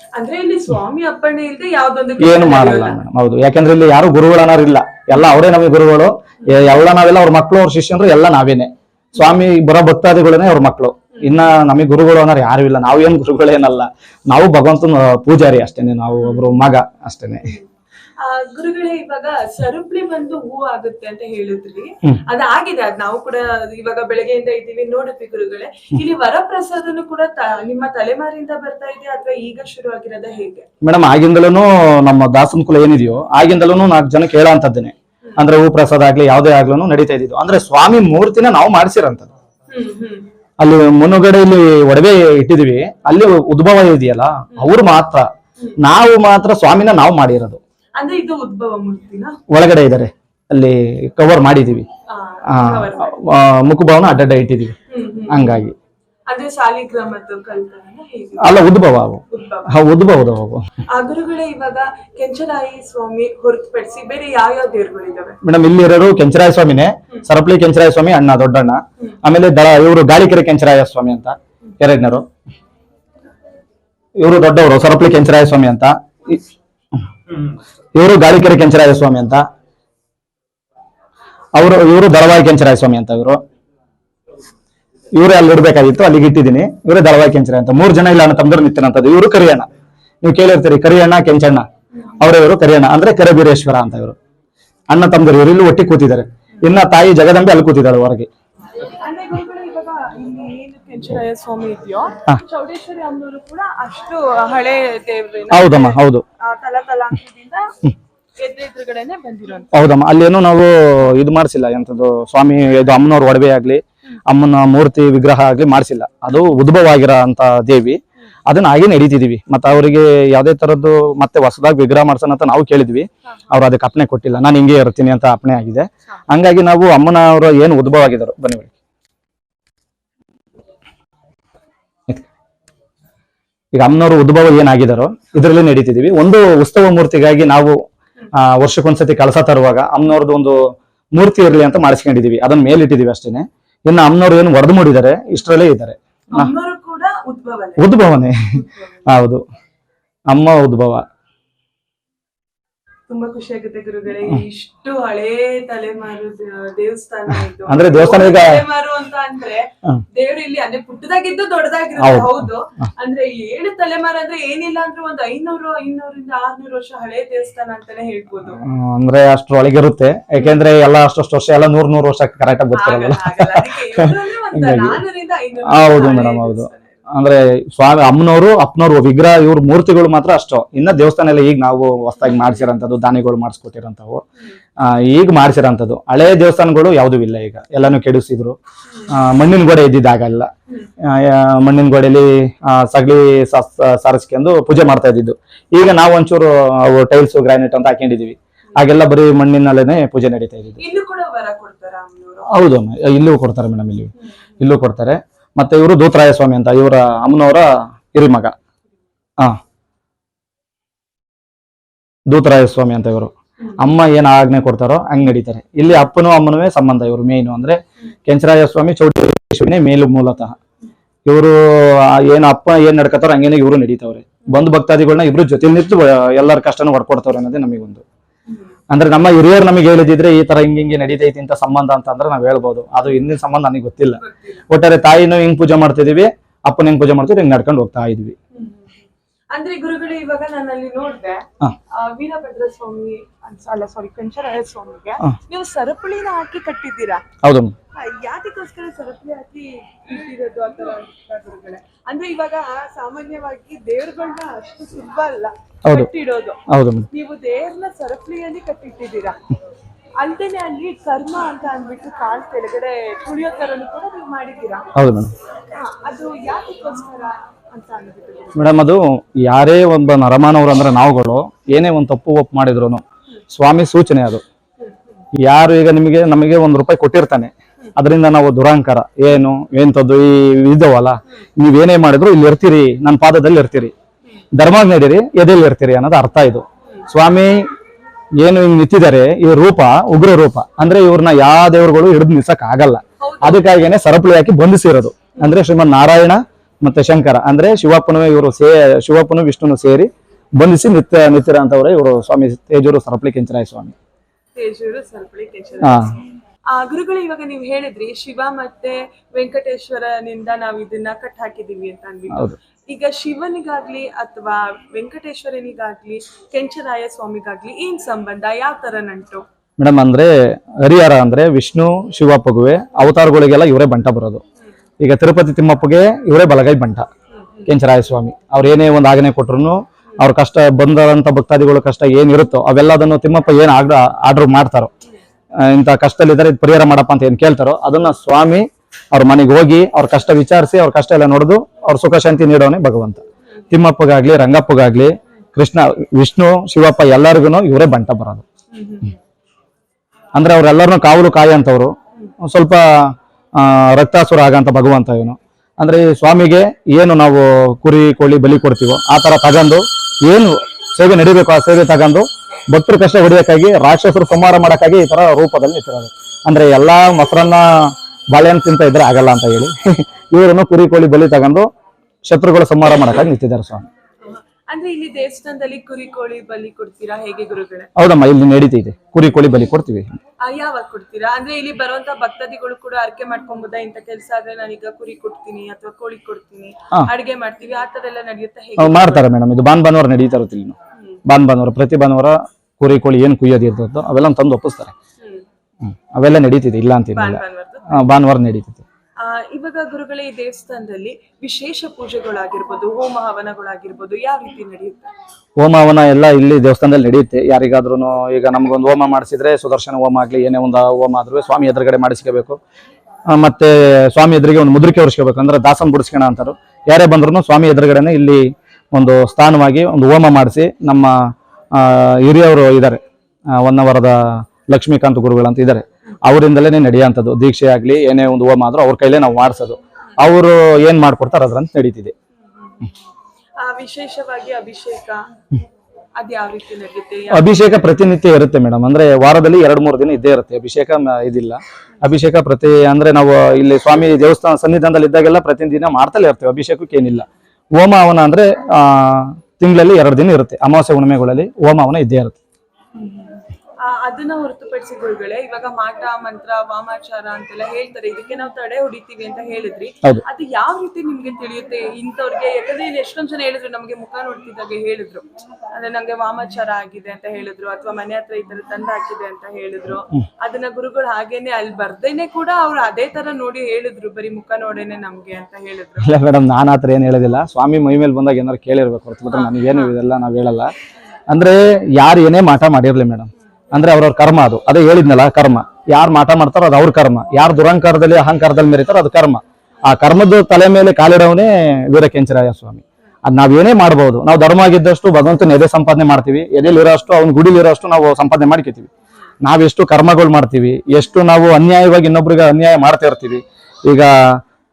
ಅಂದ್ರೆ ಇಲ್ಲಿ ಸ್ವಾಮಿ ಅಪ್ಪಣೆ ಇಲ್ಲದೆ ಯಾವ್ದೊಂದು ಏನು ಮಾಡಲ್ಲ ಮೇಡಮ್. ಹೌದು. ಯಾಕಂದ್ರೆ ಇಲ್ಲಿ ಯಾರು ಗುರುಗಳು ಇಲ್ಲ. ಎಲ್ಲ ಅವರೇ ನಮಗೆ ಗುರುಗಳು. ಎಲ್ಲ ನಾವೆಲ್ಲ ಅವ್ರ ಮಕ್ಕಳು ಅವ್ರ ಶಿಷ್ಯಂದ್ರು ಎಲ್ಲ ನಾವೇನೆ. ಸ್ವಾಮಿ ಬರೋ ಭಕ್ತಾದಿಗಳೇನೆ ಅವ್ರ ಮಕ್ಕಳು ಇನ್ನ ನಮಗೆ ಗುರುಗಳು ಅನ್ನೋರು ಯಾರು ಇಲ್ಲ. ನಾವೇನ್ ಗುರುಗಳೇನಲ್ಲ. ನಾವು ಭಗವಂತನ ಪೂಜಾರಿ ಅಷ್ಟೇನೆ. ನಾವು ಒಬ್ರು ಮಗ ಅಷ್ಟೇನೆ. ಗುರುಗಳೇ ಇವಾಗ ಸರಪಳಿ ಬಂದು ಹೂ ಆಗುತ್ತೆ ಅಂತ ಹೇಳಿದ್ರಿ. ಅದಾಗಿದೆ ಅದ್ ನಾವು ಕೂಡ ಇವಾಗ ಬೆಳಗ್ಗೆಯಿಂದ ಇದ್ದೀವಿ ನೋಡುತ್ತೀವಿ ಗುರುಗಳೇ. ಇಲ್ಲಿ ವರಪ್ರಸಾದನು ಕೂಡ ನಿಮ್ಮ ತಲೆಮಾರಿಂದ ಬರ್ತಾ ಇದೆ ಅಥವಾ ಈಗ ಶುರು ಆಗಿರೋದ ಹೇಗೆ? ಮೇಡಮ್ ಆಗಿಂದಲೂ ನಮ್ಮ ದಾಸನ ಕುಲ ಏನಿದೆಯೋ ಆಗಿಂದಲೂ ನಾಲ್ಕು ಜನ ಕೇಳೋಂಥದ್ದೇನೆ. ಅಂದ್ರೆ ಹೂ ಪ್ರಸಾದ ಆಗ್ಲಿ ಯಾವುದೇ ಆಗ್ಲೂ ನಡೀತಾ ಇದ್ದಿದ್ದು. ಅಂದ್ರೆ ಸ್ವಾಮಿ ಮೂರ್ತಿನ ನಾವು ಮಾಡಿಸಿರಂತದ್ದು ಅಲ್ಲಿ ಮುನ್ನುಗಡೆ ಮುನುಗಡೆಯಲ್ಲಿ ಒಡವೆ ಇಟ್ಟಿದೀವಿ ಅಲ್ಲಿ ಉದ್ಭವ ಇದೆಯಲ್ಲ ಅವ್ರು ಮಾತ್ರ. ನಾವು ಮಾತ್ರ ಸ್ವಾಮಿನ ನಾವು ಮಾಡಿರೋದು. ಅಂದ್ರೆ ಇದು ಉದ್ಭವ ಮೂರ್ತಿನ? ಒಳಗಡೆ ಇದಾರೆ. ಅಲ್ಲಿ ಕವರ್ ಮಾಡಿದೀವಿ. ಮುಖಭಾವನ ಅಡ್ಡಡ್ಡ ಇಟ್ಟಿದೀವಿ. ಹಂಗಾಗಿ. ಅಂದ್ರೆ ಸಾಲಿಗ್ರಾಮದ್ದು ಕಲ್ಪನೆ ಹೇಗೆ? ಅಲ್ಲ ಉದ್ಭವ ಅವು. ಉದ್ಭವ. ಹಾ, ಉದ್ಭವದವು ಅವು. ಆ ಗುರುಗಳೇ ಇವಾಗ ಕೆಂಚರಾಯಿ ಸ್ವಾಮಿ ಹೊರತುಪಡಿಸಿ ಬೇರೆ ಯಾವ ಯಾವ ದೇವರುಗಳಿದಾವೆ ಮೇಡಮ್ ಇಲ್ಲಿ ಇರೋರು ಕೆಂಚರಾಯ ಸ್ವಾಮಿನೇ ಸರಪಳಿ ಕೆಂಚರಾಯ ಸ್ವಾಮಿ ಅಣ್ಣ ದೊಡ್ಡಣ್ಣ. ಆಮೇಲೆ ದಳ ಇವರು ಗಾಳಿಕೆರೆ ಕೆಂಚರಾಯ ಸ್ವಾಮಿ ಅಂತ ಎರಡನೇರು. ಇವರು ದೊಡ್ಡವರು ಸರಪಳಿ ಕೆಂಚರಾಯ ಸ್ವಾಮಿ ಅಂತ. ಇವರು ಗಾಳಿಕೆರೆ ಕೆಂಚರಾಯ ಸ್ವಾಮಿ ಅಂತ. ಅವರು, ಇವರು ದಳವಾಯಿ ಕೆಂಚರಾಯ ಸ್ವಾಮಿ ಅಂತ ಇವರು. ಇವರೇ ಅಲ್ಲಿ ಇಡ್ಬೇಕಾಗಿತ್ತು ಅಲ್ಲಿಗೆ ಇಟ್ಟಿದ್ದೀನಿ. ಇವರೇ ದಳವಾಯಿ ಕೆಂಚರಾಯ ಅಂತ. ಮೂರು ಜನ ಇಲ್ಲ ಅಣ್ಣ ತಮ್ಮದ್ರು ನಿಂತಿನಂತದ್ದು ಇವರು ಕರಿಯಣ್ಣ. ನೀವು ಕೇಳಿರ್ತೀರಿ, ಕರಿಯಣ್ಣ, ಕೆಂಚಣ್ಣ. ಅವರೇ ಇವರು ಕರಿಯಣ್ಣ ಅಂದ್ರೆ ಕರಬೀರೇಶ್ವರ ಅಂತ ಇವರು. ಅಣ್ಣ ತಂದರು ಇವರು. ಇಲ್ಲಿ ಒಟ್ಟಿಗೆ ಕೂತಿದ್ದಾರೆ. ಇನ್ನ ತಾಯಿ ಜಗದಂಬೆ ಅಲ್ಲಿ ಕೂತಿದ್ದಾಳೆ ಹೊರಗೆ ಅಂದ್ರೆ ಗುರುಗಳೇ ಇವಾಗ ಇಲ್ಲಿ ಏನು ಕೆಂಚರಾಯ ಸ್ವಾಮಿ ಇದೆಯೋ. ಚೌಡೇಶ್ವರಿ ಅಮ್ಮನವರು ಕೂಡ ಅಷ್ಟು ಹಳೆ ಹೌದಮ್ಮ ಹೌದು. ತಲ ತಲಾಂತರದಿಂದ ಹೌದಮ್ಮ ಅಲ್ಲೇನು ನಾವು ಇದು ಮಾಡಿಸಿಲ್ಲ ಎಂಥದ್ದು ಸ್ವಾಮಿ ಇದು ಅಮ್ಮನವ್ರ ಒಡವೆ ಆಗ್ಲಿ ಅಮ್ಮನ ಮೂರ್ತಿ ವಿಗ್ರಹ ಆಗ್ಲಿ ಮಾಡಿಸಿಲ್ಲ. ಅದು ಉದ್ಭವ ಆಗಿರೋ ಅಂತ ದೇವಿ. ಅದನ್ನ ಹಾಗೆ ನಡೀತಿದೀವಿ. ಮತ್ತೆ ಅವರಿಗೆ ಯಾವ್ದೇ ತರದ್ದು ಮತ್ತೆ ಹೊಸದಾಗಿ ವಿಗ್ರಹ ಮಾಡ್ಸೋಣ ಅಂತ ನಾವು ಕೇಳಿದ್ವಿ. ಅವ್ರು ಅದಕ್ಕೆ ಅಪ್ನೆ ಕೊಟ್ಟಿಲ್ಲ. ನಾನು ಹಿಂಗೆ ಇರ್ತೀನಿ ಅಂತ ಅಪ್ನೆ ಆಗಿದೆ. ಹಂಗಾಗಿ ನಾವು ಅಮ್ಮನವರು ಏನು ಉದ್ಭವ ಆಗಿದ್ದಾರೆ ಬನ್ನಿ ಈಗ ಅಮ್ಮನವರು ಉದ್ಭವ ಏನಾಗಿದಾರೋ ಇದರಲ್ಲಿ ನಡೀತಿದೀವಿ ಒಂದು ಉತ್ಸವ ಮೂರ್ತಿಗಾಗಿ ನಾವು ವರ್ಷಕ್ಕೊಂದ್ಸತಿ ಕಳಸ ತರುವಾಗ ಅಮ್ಮನವ್ರದ್ದು ಒಂದು ಮೂರ್ತಿ ಇರಲಿ ಅಂತ ಮಾಡಿಸ್ಕೊಂಡಿದೀವಿ ಅದನ್ನ ಮೇಲಿಟ್ಟಿದೀವಿ ಅಷ್ಟೇನೆ. ಇನ್ನು ಅಮ್ಮನವ್ರು ಏನು ವರದ ಮಾಡಿದ್ದಾರೆ ಇಷ್ಟರಲ್ಲೇ ಇದ್ದಾರೆ. ಉದ್ಭವನೇ. ಹೌದು. ಅಮ್ಮ ಉದ್ಭವ. ತುಂಬಾ ಖುಷಿ ಆಗುತ್ತೆ ಗುರುಗಳೇ. ಇಷ್ಟು ಹಳೆ ತಲೆಮಾರು ದೇವಸ್ಥಾನ ಇದು. ಅಂದ್ರೆ ದೇವಸ್ಥಾನ ಈಗ- ತಲೆಮಾರು ಅಂತ ಅಂದ್ರೆ. ದೇವ್ರು ಇಲ್ಲಿ ಅಂದ್ರೆ ಪುಟ್ಟದಾಗಿದ್ದು ದೊಡ್ಡದಾಗಿರುತ್ತೆ ಹೌದು. ಅಂದ್ರೆ ಏಳು ತಲೆಮಾರು ಅಂದ್ರೆ ಏನಿಲ್ಲ ಅಂದ್ರೆ ಒಂದ್ ಐನೂರು ಐನೂರಿಂದ ಆರ್ನೂರು ವರ್ಷ ಹಳೆ ದೇವಸ್ಥಾನ ಅಂತಾನೆ ಹೇಳ್ಬೋದು. ಅಂದ್ರೆ ಅಷ್ಟ್ರೊಳಗಿರುತ್ತೆ ಯಾಕೆಂದ್ರೆ ಎಲ್ಲ ಅಷ್ಟು ವರ್ಷ ಎಲ್ಲ ನೂರ್ ನೂರ್ ವರ್ಷ ಕರೆಕ್ಟ್ ಆಗಿ ಹಿಂಗಾಗಿ. ಹೌದು ಮೇಡಮ್ ಹೌದು. ಅಂದ್ರೆ ಸ್ವಾಮಿ ಅಮ್ಮನವರು ಅಪ್ಪನವರು ವಿಗ್ರಹ ಇವ್ರ ಮೂರ್ತಿಗಳು ಮಾತ್ರ ಅಷ್ಟು. ಇನ್ನ ದೇವಸ್ಥಾನ ಎಲ್ಲ ಈಗ ನಾವು ಹೊಸದಾಗಿ ಮಾಡಿಸಿರೋಂಥದ್ದು ದಾನಿಗಳು ಮಾಡಿಸ್ಕೊಟ್ಟಿರೋಂಥವು ಈಗ ಮಾಡಿಸಿರೋಂಥದ್ದು. ಹಳೆ ದೇವಸ್ಥಾನಗಳು ಯಾವುದೂ ಇಲ್ಲ ಈಗ. ಎಲ್ಲಾನು ಕೆಡಿಸಿದ್ರು. ಮಣ್ಣಿನ ಗೋಡೆ ಇದ್ದಿದ್ದಾಗಲ್ಲ. ಮಣ್ಣಿನ ಗೋಡೆಯಲ್ಲಿ ಸಾಸ್- ಸಾರಿಸ್ಕೊಂಡು ಪೂಜೆ ಮಾಡ್ತಾ ಇದ್ದಿದ್ದು. ಈಗ ನಾವು ಒಂಚೂರು ಅವು ಟೈಲ್ಸ್ ಗ್ರಾನೈಟ್ ಅಂತ ಹಾಕೊಂಡಿದೀವಿ ಹಾಗೆಲ್ಲ ಬರೀ ಮಣ್ಣಿನಲ್ಲೇನೆ ಪೂಜೆ ನಡೀತಾ ಇದ್ದಿದ್ದು. ಅಮ್ಮನವರು? ಹೌದು. ಇಲ್ಲೂ ಕೊಡ್ತಾರೆ ಮೇಡಮ್ ಇಲ್ಲಿ. ಇಲ್ಲೂ ಕೊಡ್ತಾರೆ. ಮತ್ತೆ ಇವರು ದೂತರಾಯ ಸ್ವಾಮಿ ಅಂತ, ಇವರ ಅಮ್ಮನವರ ಹಿರಿಮಗ. ಹಾ ದೂತರಾಯ ಸ್ವಾಮಿ ಅಂತ ಇವರು. ಅಮ್ಮ ಏನ್ ಆಜ್ಞೆ ಕೊಡ್ತಾರೋ ಹಂಗ್ ನಡೀತಾರೆ. ಇಲ್ಲಿ ಅಪ್ಪನೂ ಅಮ್ಮನವೇ ಸಂಬಂಧ ಇವರು ಮೇನು ಅಂದ್ರೆ ಕೆಂಚರಾಯ ಸ್ವಾಮಿ ಚೌಡೇಶ್ವರಿನೇ ಮೇಲು ಮೂಲತಃ. ಇವರು ಏನ್ ಅಪ್ಪ ಏನ್ ನಡ್ಕತಾರೋ ಹಂಗೇನೆ ಇವರು ನಡೀತಾವ್ರೆ. ಬಂದು ಭಕ್ತಾದಿಗಳನ್ನ ಇಬ್ರು ಜೊತೆ ನಿಂತು ಎಲ್ಲರ ಕಷ್ಟನೂ ಹೊಡ್ಕೊಡ್ತಾವ್ರೆ ಅನ್ನೋದೇ ನಮಗೊಂದು. ಅಂದ್ರೆ ನಮ್ಮ ಹಿರಿಯರು ನಮಗೆ ಹೇಳಿದಿದ್ರೆ ಈ ತರ ಹಿಂಗ ಹಿಂಗೆ ನಡೀತೈತಿ ಅಂತ ಸಂಬಂಧ ಅಂತ ಅಂದ್ರೆ ನಾವ್ ಹೇಳ್ಬೋದು. ಅದು ಹಿಂದಿನ ಸಂಬಂಧ ನನಗೆ ಗೊತ್ತಿಲ್ಲ. ಒಟ್ಟಾರೆ ತಾಯಿನೂ ಹಿಂಗ್ ಪೂಜೆ ಮಾಡ್ತಿದೀವಿ ಅಪ್ಪನ ಹೆಂಗ್ ಪೂಜೆ ಮಾಡ್ತಿದ್ವಿ ಹಿಂಗ್ ನಡ್ಕೊಂಡು ಹೋಗ್ತಾ ಇದ್ವಿ. ಅಂದ್ರೆ ಗುರುಗಳು ಇವಾಗ ನಾನು ನೋಡಿದೆ ವೀರಭದ್ರ ಸ್ವಾಮಿ ಅಲ್ಲ ಸಾರಿ ಕಂಚರಾಯ ಸ್ವಾಮಿಗೆ ನೀವು ಸರಪಳಿನ ಹಾಕಿ ಕಟ್ಟಿದ್ದೀರಾ? ಹೌದಮ್ಮ ಯಾತಕ್ಕೋಸ್ಕರ ಸರಪಳಿ ಇಟ್ಟಿರೋದು ಆ ತರ ಗುರುಗಳೇ. ಅಂದ್ರೆ ಇವಾಗ ಸಾಮಾನ್ಯವಾಗಿ ದೇವ್ರಗಳನ್ನ ಅಷ್ಟು ಸುಲಭ ಅಲ್ಲ ಹೌದು. ಕಟ್ಟಿಡೋದು. ಹೌದಮ್ಮ ನೀವು ದೇವ್ರನ್ನ ಸರಪಳಿಯಲ್ಲಿ ಕಟ್ಟಿಟ್ಟಿದ್ದೀರಾ? ಅಲ್ದೇನೆ ಅಲ್ಲಿ ಕರ್ಮ ಅಂತ ಅಂದ್ಬಿಟ್ಟು ಕಾಲ್ ಕೆಳಗಡೆ ಕುಡಿಯೋ ತರನು ಕೂಡ ನೀವು ಮಾಡಿದ್ದೀರಾ? ಹೌದು ಮೇಡಮ್. ಅದು ಯಾತಿಗೋಸ್ಕರ ಮೇಡಮ್ ಅದು ಯಾರೇ ಒಬ್ಬ ನರಮಾನವರು ಅಂದ್ರೆ ನಾವುಗಳು ಏನೇ ಒಂದು ತಪ್ಪು ಒಪ್ಪು ಮಾಡಿದ್ರು ಸ್ವಾಮಿ ಸೂಚನೆ ಅದು. ಯಾರು ಈಗ ನಿಮಗೆ ನಮಗೆ ಒಂದು ರೂಪಾಯಿ ಕೊಟ್ಟಿರ್ತಾನೆ ಅದರಿಂದ ನಾವು ದುರಾಂಕಾರ. ಏನು? ಎಂಥದ್ದು? ಈ ವಿಧವಲ್ಲ ನೀವೇನೇ ಮಾಡಿದ್ರು ಇಲ್ಲಿ ಇರ್ತೀರಿ. ನನ್ನ ಪಾದದಲ್ಲಿ ಇರ್ತೀರಿ. ಧರ್ಮಾಗ್ ನಡೀರಿ ಎದೆಯಲ್ಲಿ ಇರ್ತೀರಿ ಅನ್ನೋದು ಅರ್ಥ ಇದು. ಸ್ವಾಮಿ ಏನು ಹಿಂಗ್ ನಿಂತಿದ್ದಾರೆ ಈ ರೂಪ ಉಗ್ರ ರೂಪ. ಅಂದ್ರೆ ಇವ್ರನ್ನ ಯಾವ ದೇವರುಗಳು ಹಿಡಿದು ನಿಲ್ಸಕ್ ಆಗಲ್ಲ ಅದಕ್ಕಾಗಿನೇ ಸರಪಳಿ ಹಾಕಿ ಬಂಧಿಸಿರೋದು. ಅಂದ್ರೆ ಶ್ರೀಮನ್ ನಾರಾಯಣ ಮತ್ತೆ ಶಂಕರ. ಅಂದ್ರೆ ಶಿವಪ್ಪನೂ ಇವರು ಸೇ ಶಿವಪ್ಪನು ವಿಷ್ಣುನು ಸೇರಿ ಬಂಧಿಸಿ ನಿತ್ಯ ನಿತ್ಯರ ಅಂತವ್ರೆ ಇವರು ಸ್ವಾಮಿ ತೇಜೂರು ಸರಪಳಿ ಕೆಂಚರಾಯ ಸ್ವಾಮಿ. ಹಾ. ಆ ಗುರುಗಳು ಇವಾಗ ನೀವು ಹೇಳಿದ್ರಿ ಶಿವ ಮತ್ತೆ ವೆಂಕಟೇಶ್ವರನಿಂದ ನಾವು ಇದನ್ನ ಕಟ್ ಹಾಕಿದೀವಿ ಅಂತ ಅಂದ್ಬಿಟ್ಟು. ಈಗ ಶಿವನಿಗಾಗ್ಲಿ ಅಥವಾ ವೆಂಕಟೇಶ್ವರನಿಗಾಗ್ಲಿ ಕೆಂಚರಾಯ ಸ್ವಾಮಿಗಾಗ್ಲಿ ಏನ್ ಸಂಬಂಧ? ಯಾವ ತರ ನಂಟು? ಮೇಡಮ್ ಅಂದ್ರೆ ಹರಿಹರ ಅಂದ್ರೆ ವಿಷ್ಣು ಶಿವ ಪಗುವೆ ಅವತಾರಗಳಿಗೆಲ್ಲ ಇವರೇ ಬಂಟ ಬರೋದು. ಈಗ ತಿರುಪತಿ ತಿಮ್ಮಪ್ಪಗೆ ಇವರೇ ಬಲಗೈ ಬಂಟ ಕೆಂಚರಾಯ ಸ್ವಾಮಿ ಅವ್ರ ಏನೇ ಒಂದು ಆಜ್ಞೆ ಕೊಟ್ರು ಅವ್ರ ಕಷ್ಟ ಬಂದಂತ ಭಕ್ತಾದಿಗಳ ಕಷ್ಟ ಏನಿರುತ್ತೋ ಅವೆಲ್ಲದನ್ನು ತಿಮ್ಮಪ್ಪ ಏನ್ ಆರ್ಡರ್ ಆರ್ಡರ್ ಮಾಡ್ತಾರೋ ಇಂಥ ಕಷ್ಟದಲ್ಲಿದ್ದಾರೆ, ಇದು ಪರಿಹಾರ ಮಾಡಪ್ಪ ಅಂತ ಏನು ಕೇಳ್ತಾರೋ ಅದನ್ನ ಸ್ವಾಮಿ ಅವ್ರ ಮನೆಗೆ ಹೋಗಿ ಅವ್ರ ಕಷ್ಟ ವಿಚಾರಿಸಿ ಅವ್ರ ಕಷ್ಟ ಎಲ್ಲ ನೋಡಿದು, ಅವ್ರ ಸುಖ ಶಾಂತಿ ನೀಡೋನೆ ಭಗವಂತ. ತಿಮ್ಮಪ್ಪಗಾಗ್ಲಿ, ರಂಗಪ್ಪಗಾಗ್ಲಿ, ಕೃಷ್ಣ, ವಿಷ್ಣು, ಶಿವಪ್ಪ ಎಲ್ಲರಿಗೂ ಇವರೇ ಬಂಟ ಬರೋದು. ಅಂದ್ರೆ ಅವ್ರೆಲ್ಲರೂ ಕಾವಲು ಕಾಯಂತವ್ರು ಅಂತವ್ರು. ಸ್ವಲ್ಪ ರಕ್ತಾಸುರ ಆಗಂತ ಭಗವಂತ ಇವನು. ಅಂದ್ರೆ ಈ ಸ್ವಾಮಿಗೆ ಏನು ನಾವು ಕುರಿ, ಕೋಳಿ, ಬಲಿ ಕೊಡ್ತೀವೋ, ಆ ತರ ತಗೊಂಡು, ಏನು ಸೇವೆ ನಡಿಬೇಕು, ಆ ಸೇವೆ ತಗೊಂಡು ಭಕ್ತರ ಕಷ್ಟ ಹೊಡಿಯಕ್ಕಾಗಿ ರಾಕ್ಷಸರು ಸಂಹಾರ ಮಾಡಕ್ಕಾಗಿ ಈ ತರ ರೂಪದಲ್ಲಿ ಇಟ್ಟಿರೋದು. ಅಂದ್ರೆ ಎಲ್ಲಾ ಮೊಸರನ್ನ ಬಾಳೆಹಣ್ಣು ತಿಂತ ಇದ್ರೆ ಆಗಲ್ಲ ಅಂತ ಹೇಳಿ. ಇವರನ್ನು ಕುರಿ ಕೋಳಿ ಬಲಿ ತಗೊಂಡು ಶತ್ರುಗಳು ಸಂಹಾರ ಮಾಡಕ್ಕಾಗಿ ನಿಂತಿದ್ದಾರೆ ಸ್ವಾಮಿ. ಅಂದ್ರೆ ಇಲ್ಲಿ ದೇವಸ್ಥಾನದಲ್ಲಿ ಕುರಿ ಕೋಳಿ ಬಲಿ ಕೊಡ್ತೀರಾ? ಹೇಗೆ ಗುರುಗಳೇ? ಹೌದಮ್ಮ ಇಲ್ಲಿ ನಡೀತಿದೆ ಕುರಿ ಕೋಳಿ ಬಲಿ ಕೊಡ್ತೀವಿ. ಆ, ಯಾವಾಗ ಕೊಡ್ತೀರಾ? ಅಂದ್ರೆ ಇಲ್ಲಿ ಬರುವಂತ ಭಕ್ತಾದಿಗಳು ಕೂಡ ಅರ್ಕೆ ಮಾಡ್ಕೊಂಬೋದಾ? ಇಂತ ಕೆಲಸ ಆದ್ರೆ ನಾನೀಗ ಕುರಿ ಕೊಡ್ತೀನಿ ಅಥವಾ ಕೋಳಿ ಕೊಡ್ತೀನಿ. ಅಡಿಗೆ ಮಾಡ್ತೀವಿ. ಆ ತರ ಎಲ್ಲ ನಡೆಯುತ್ತಾ ಮಾಡ್ತಾರೆ ಮೇಡಮ್ ಇದು ಬಾನ್ ಭಾನುವಾರ ನಡೀತಾ ಇರುತ್ತೆ ಇಲ್ಲಿ. ಬಾನ್ ಭಾನುವಾರ ಪ್ರತಿ ಭಾನುವಾರ ಕುರಿ ಕೋಳಿ ಏನು ಕುಯ್ಯೋದು ಇರ್ತದೋ ಅವೆಲ್ಲ ತಂದು ಒಪ್ಪಿಸ್ತಾರೆ. ಅವೆಲ್ಲ ನಡೀತಿದೆ ಇಲ್ಲ ಅಂತಿಲ್ಲ. ಭಾನುವಾರ ನಡೀತಿದೆ. ಇವಾಗ ಗುರುಗಳೇ ಈ ದೇವಸ್ಥಾನದಲ್ಲಿ ವಿಶೇಷ ಪೂಜೆಗಳಾಗಿರ್ಬೋದು ಹೋಮ ಹವನಗಳಾಗಿರ್ಬೋದು ಯಾವ ರೀತಿ ನಡೆಯುತ್ತೆ? ಹೋಮ ಹವನ ಎಲ್ಲ ಇಲ್ಲಿ ದೇವಸ್ಥಾನದಲ್ಲಿ ನಡೆಯುತ್ತೆ. ಯಾರಿಗಾದ್ರೂ ಈಗ ನಮ್ಗೊಂದು ಹೋಮ ಮಾಡಿಸಿದ್ರೆ ಸುದರ್ಶನ ಹೋಮ ಆಗಲಿ ಏನೇ ಒಂದು ಹೋಮ ಆದ್ರೂ ಸ್ವಾಮಿ ಎದುರುಗಡೆ ಮಾಡಿಸ್ಕೋಬೇಕು. ಮತ್ತೆ ಸ್ವಾಮಿ ಎದುರಿಗೆ ಒಂದು ಮುದ್ರಿಕೆ ಹೊರಿಸ್ಕೋಬೇಕು ಅಂದ್ರೆ ದಾಸನ್ ಬಿಡಿಸ್ಕೋಣ ಅಂತಾರು. ಯಾರೇ ಬಂದ್ರು ಸ್ವಾಮಿ ಎದುರುಗಡೆನೆ ಇಲ್ಲಿ ಒಂದು ಸ್ಥಾನವಾಗಿ ಒಂದು ಹೋಮ ಮಾಡಿಸಿ ನಮ್ಮ ಹಿರಿಯವರು ಇದ್ದಾರೆ. ಹೊನ್ನವರದ ಲಕ್ಷ್ಮೀಕಾಂತ್ ಗುರುಗಳಂತ ಇದ್ದಾರೆ. ಅವರಿಂದಲೇ ನಡೆಯುವಂಥದ್ದು ದೀಕ್ಷೆ ಆಗಲಿ ಏನೇ ಒಂದು ಹೋಮ ಆದರೂ ಅವ್ರ ಕೈಲೇ ನಾವು ಮಾಡಿಸೋದು. ಅವರು ಏನು ಮಾಡ್ಕೊಡ್ತಾರೆ ಅದ್ರಂತ ನಡೀತಿದೆ. ವಿಶೇಷವಾಗಿ ಅಭಿಷೇಕ ಅಭಿಷೇಕ ಪ್ರತಿನಿತ್ಯ ಇರುತ್ತೆ ಮೇಡಮ್. ಅಂದ್ರೆ ವಾರದಲ್ಲಿ ಎರಡು ಮೂರು ದಿನ ಇದ್ದೇ ಇರುತ್ತೆ. ಅಭಿಷೇಕ ಇದಿಲ್ಲ. ಅಭಿಷೇಕ ಪ್ರತಿ ಅಂದ್ರೆ ನಾವು ಇಲ್ಲಿ ಸ್ವಾಮಿ ದೇವಸ್ಥಾನ ಸನ್ನಿಧಾನದಲ್ಲಿ ಇದ್ದಾಗೆಲ್ಲ ಪ್ರತಿದಿನ ಮಾಡ್ತಲೇ ಇರ್ತೇವೆ. ಅಭಿಷೇಕಕ್ಕೆ ಏನಿಲ್ಲ ಹೋಮ ಹವನ ಅಂದ್ರೆ ಆ ತಿಂಗಳಲ್ಲಿ ಎರಡು ದಿನ ಇರುತ್ತೆ. ಅಮಾವಾಸ್ಯ ಹುಣ್ಣಿಮೆಗಳಲ್ಲಿ ಹೋಮ ಹವನ ಇದ್ದೇ ಇರುತ್ತೆ. ಅದನ್ನ ಹೊರತುಪಡಿಸಿ ಗುರುಗಳೇ ಇವಾಗ ಮಾಟ ಮಂತ್ರ ವಾಮಾಚಾರ ಅಂತೆಲ್ಲ ಹೇಳ್ತಾರೆ. ಇದಕ್ಕೆ ನಾವು ತಡೆ ಹೊಡಿತೀವಿ ಅಂತ ಹೇಳಿದ್ರಿ. ಅದು ಯಾವ ರೀತಿ ನಿಮ್ಗೆ ತಿಳಿಯುತ್ತೆ? ಇಂಥವ್ರಿಗೆ ಯಾಕಂದ್ರೆ ಇಲ್ಲಿ ಎಷ್ಟೊಂದ್ ಜನ ಹೇಳಿದ್ರು ನಮ್ಗೆ ಮುಖ ನೋಡ್ತಿದ್ದಾಗ ಹೇಳಿದ್ರು. ಅಂದ್ರೆ ನಂಗೆ ವಾಮಾಚಾರ ಆಗಿದೆ ಅಂತ ಹೇಳಿದ್ರು ಅಥವಾ ಮನೆ ಹತ್ರ ಈ ತರ ತಂದ ಹಾಕಿದೆ ಅಂತ ಹೇಳಿದ್ರು. ಅದನ್ನ ಗುರುಗಳು ಹಾಗೇನೆ ಅಲ್ಲಿ ಬರ್ದೇನೆ ಕೂಡ ಅವ್ರು ಅದೇ ತರ ನೋಡಿ ಹೇಳಿದ್ರು ಬರೀ ಮುಖ ನೋಡೇನೆ ನಮ್ಗೆ ಅಂತ ಹೇಳಿದ್ರು. ಇಲ್ಲ ಮೇಡಮ್ ನಾನು ಆತರ ಏನ್ ಏನು ಹೇಳೋದಿಲ್ಲ. ಸ್ವಾಮಿ ಮೈ ಮೇಲೆ ಬಂದಾಗ ಏನಾರು ಕೇಳಿರ್ಬೇಕು ಹೊರತು ಬಿಟ್ರೆ ನನಗೇನು ಇದೆಲ್ಲ ನಾವು ಹೇಳಲ್ಲ. ಅಂದ್ರೆ ಯಾರು ಏನೇ ಮಾಟ ಮಾಡಿರ್ಲಿ ಮೇಡಮ್. ಅಂದ್ರೆ ಅವ್ರವ್ರ ಕರ್ಮ ಅದು. ಅದೇ ಹೇಳಿದ್ನಲ್ಲ, ಕರ್ಮ. ಯಾರು ಮಾಟ ಮಾಡ್ತಾರೋ ಅದು ಅವ್ರ ಕರ್ಮ. ಯಾರು ದುರಂಕಾರದಲ್ಲಿ, ಅಹಂಕಾರದಲ್ಲಿ ಮೆರಿತಾರೋ ಅದು ಕರ್ಮ. ಆ ಕರ್ಮದ ತಲೆ ಮೇಲೆ ಕಾಲಿಡೋವನೇ ವೀರಕೆಂಚರಾಯ ಸ್ವಾಮಿ. ಅದ್ ನಾವೇನೇ ಮಾಡ್ಬೋದು. ನಾವು ಧರ್ಮ ಆಗಿದ್ದಷ್ಟು ಭಗವಂತನ ಎದೆ ಸಂಪಾದನೆ ಮಾಡ್ತೀವಿ. ಎದೆಲಿರೋಷ್ಟು ಅವ್ನ ಗುಡಿಲಿರೋಷ್ಟು ನಾವು ಸಂಪಾದನೆ ಮಾಡ್ಕೋತೀವಿ. ನಾವೆಷ್ಟು ಕರ್ಮಗಳು ಮಾಡ್ತೀವಿ. ಎಷ್ಟು ನಾವು ಅನ್ಯಾಯವಾಗಿ ಇನ್ನೊಬ್ರಿಗೆ ಅನ್ಯಾಯ ಮಾಡ್ತಾ ಇರ್ತೀವಿ. ಈಗ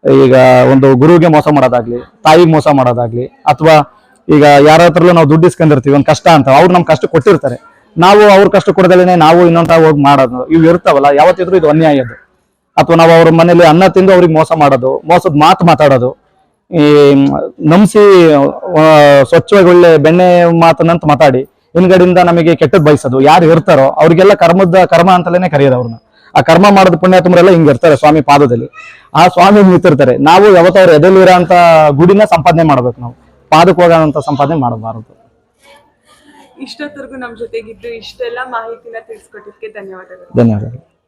ಈಗ ಒಂದು ಗುರುವಿಗೆ ಮೋಸ ಮಾಡೋದಾಗ್ಲಿ, ತಾಯಿಗೆ ಮೋಸ ಮಾಡೋದಾಗ್ಲಿ, ಅಥವಾ ಈಗ ಯಾರ ಹತ್ರಲ್ಲೂ ನಾವು ದುಡ್ಡು ಇಸ್ಕೊಂಡಿರ್ತೀವಿ, ಒಂದು ಕಷ್ಟ ಅಂತ. ಅವ್ರು ನಮ್ ಕಷ್ಟ ಕೊಟ್ಟಿರ್ತಾರೆ. ನಾವು ಅವ್ರ ಕಷ್ಟ ಕೊಡದಲ್ಲೇ ನಾವು ಇನ್ನೊಂದ ಹೋಗಿ ಮಾಡೋದು. ಇವು ಇರ್ತಾವಲ್ಲ, ಯಾವತ್ತಿದ್ರು ಇದು ಅನ್ಯಾಯದ್ದು ಅಥವಾ ನಾವು ಅವ್ರ ಮನೇಲಿ ಅನ್ನ ತಿಂದು ಅವ್ರಿಗೆ ಮೋಸ ಮಾಡೋದು, ಮೋಸದ ಮಾತು ಮಾತಾಡೋದು. ಈ ನಂಬಿಸಿ ಸ್ವಚ್ಛವಾಗಿ ಒಳ್ಳೆ ಬೆಣ್ಣೆ ಮಾತನ್ನಂತ ಮಾತಾಡಿ, ಹಿಂದ್ಗಡೆಯಿಂದ ನಮಗೆ ಕೆಟ್ಟದ್ ಬಯಸೋದು. ಯಾರು ಇರ್ತಾರೋ, ಅವ್ರಿಗೆಲ್ಲ ಕರ್ಮದ, ಕರ್ಮ ಅಂತಲೇ ಕರೆಯೋದು ಅವ್ರನ್ನ. ಆ ಕರ್ಮ ಮಾಡೋದು ಪುಣ್ಯಾತ್ಮರೆಲ್ಲ ಹಿಂಗ್ ಇರ್ತಾರೆ ಸ್ವಾಮಿ ಪಾದದಲ್ಲಿ. ಆ ಸ್ವಾಮಿ ನಿಂತಿರ್ತಾರೆ. ನಾವು ಯಾವತ್ತವ್ರ ಎದೆಲಿರೋ ಅಂತ ಗುಡಿನ ಸಂಪಾದನೆ ಮಾಡ್ಬೇಕು ನಾವು. ಪಾದಕ್ಕೆ ಹೋಗೋಂತ ಸಂಪಾದನೆ ಮಾಡಬಾರದು. ಇಷ್ಟೊತ್ತರೆಗೂ ನಮ್ ಜೊತೆಗಿದ್ದು ಇಷ್ಟೆಲ್ಲ ಮಾಹಿತಿನ ತಿಳಿಸ್ಕೊಟ್ಟಿದ್ದಕ್ಕೆ ಧನ್ಯವಾದಗಳು. ಧನ್ಯವಾದಗಳು.